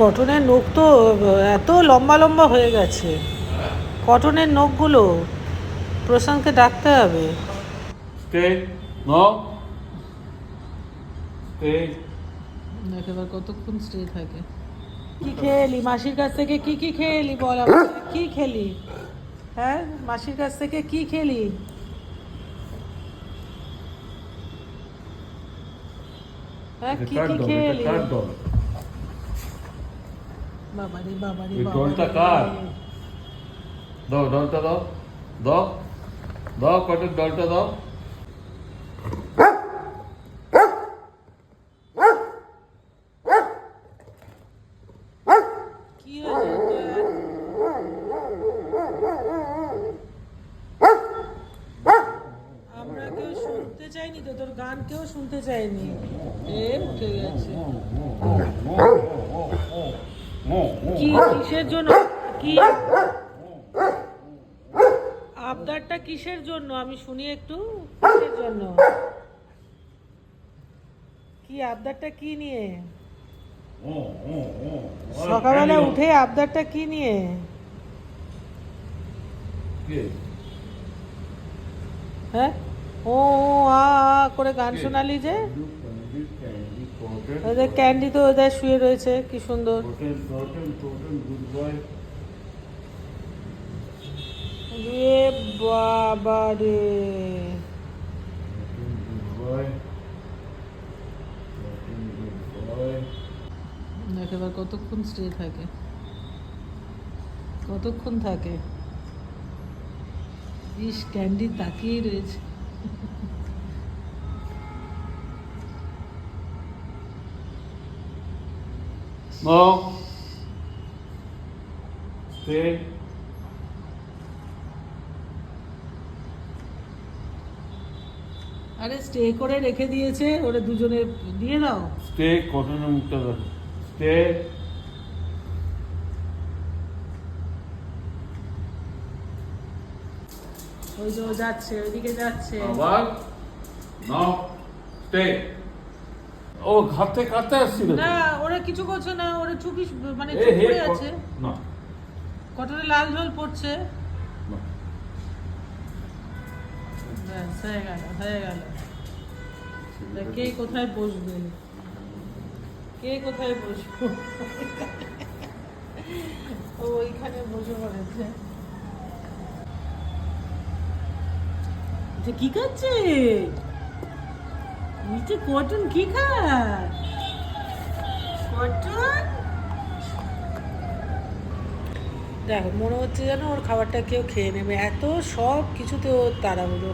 কটনের নখ তো এত লম্বা লম্বা হয়ে গেছে। কটনের নখগুলো প্রশান্তকে ডাকতে হবে। কতক্ষণ স্টে থাকে। কি খেলি? মাসির কাছ থেকে কি কি খেলি বল কি খেলি? হ্যাঁ? মাসির কাছ থেকে কি খেলি? হ্যাঁ কি কি খেলি? বাবারি বাবারি এই বাবারি। কার? দাও দলটা দাও। দাও। দাও কটের দলটা দাও। কি হয়েছে আমরা কেউ শুনতে চাইনি তো তোর গান কেউ শুনতে চাইনি। এ উঠে গেছে। কি কিসের জন্য? কি? আবদারটা কিসের জন্য? আমি শুনি একটু। কিসের জন্য? কি আবদারটা কি নিয়ে? সকালবেলা উঠে আবদারটা কি নিয়ে? হ্যাঁ? ও ও, আ আ করে গান শোনালি যে? ওদের ক্যান্ডি তো ওদের শুয়ে রয়েছে কি সুন্দর। রে বাবা রে এবার কতক্ষণ স্টে থাকে। কতক্ষণ থাকে। ইস ক্যান্ডি তাকিয়েই রয়েছে। No. Stay. আরে স্টে করে রেখে দিয়েছে ওরা দুজনে দিয়ে দাও Stay, কটনের মুখটা দেখো Stay. ওই যে যাচ্ছে ওইদিকে যাচ্ছে আবার নাও স্টে ও ঘাটতে কাটতে আসছিল না ওরা কিছু করছে না ওরা চুপি মানে চুপ করে আছে। না। কটনে লাল ঝোল পড়ছে? হয়ে গেল হয়ে গেল। কে কোথায় বসবে? কে কোথায় বসবো? ও ওইখানে বসে পড়েছে। কি খাচ্ছে নিচে কটন কি খায়? কটন দেখো মনে হচ্ছে যেন ওর খাবারটা কেউ খেয়ে নেবে। এত সব কিছুতে ওর তাড়াহুড়ো।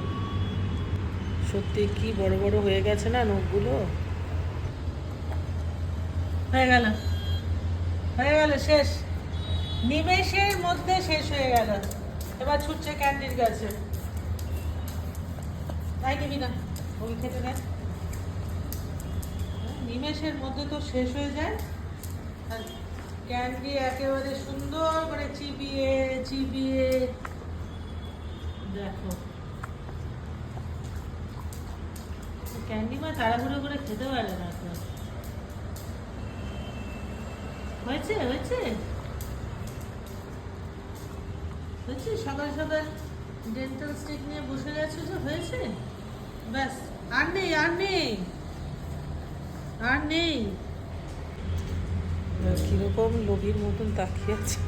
সত্যি কি বড় বড় হয়ে গেছে না নখগুলো? হয়ে গেল। হয়ে গেল শেষ। নিমেষের মধ্যে শেষ হয়ে গেল। এবার ছুটছে ক্যান্ডির কাছে। তাই নিবি না? ওই খেতে দেয় নিমেষের মধ্যে তো শেষ হয়ে যায়। আর ক্যান্ডি একেবারে সুন্দর করে চিবিয়ে চিবিয়ে। দেখো। ক্যান্ডি মা তাড়াহুড়ো করে খেতে পারে না তো। হয়েছে হয়েছে? হয়েছে? সকাল সকাল ডেন্টাল স্টিক নিয়ে বসে গেছো যে হয়েছে? ব্যাস, আর নেই আর নেই। আর নেই। কীরকম লোভীর মতন তাকিয়ে আছে।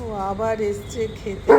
ও আবার এসছে খেতে।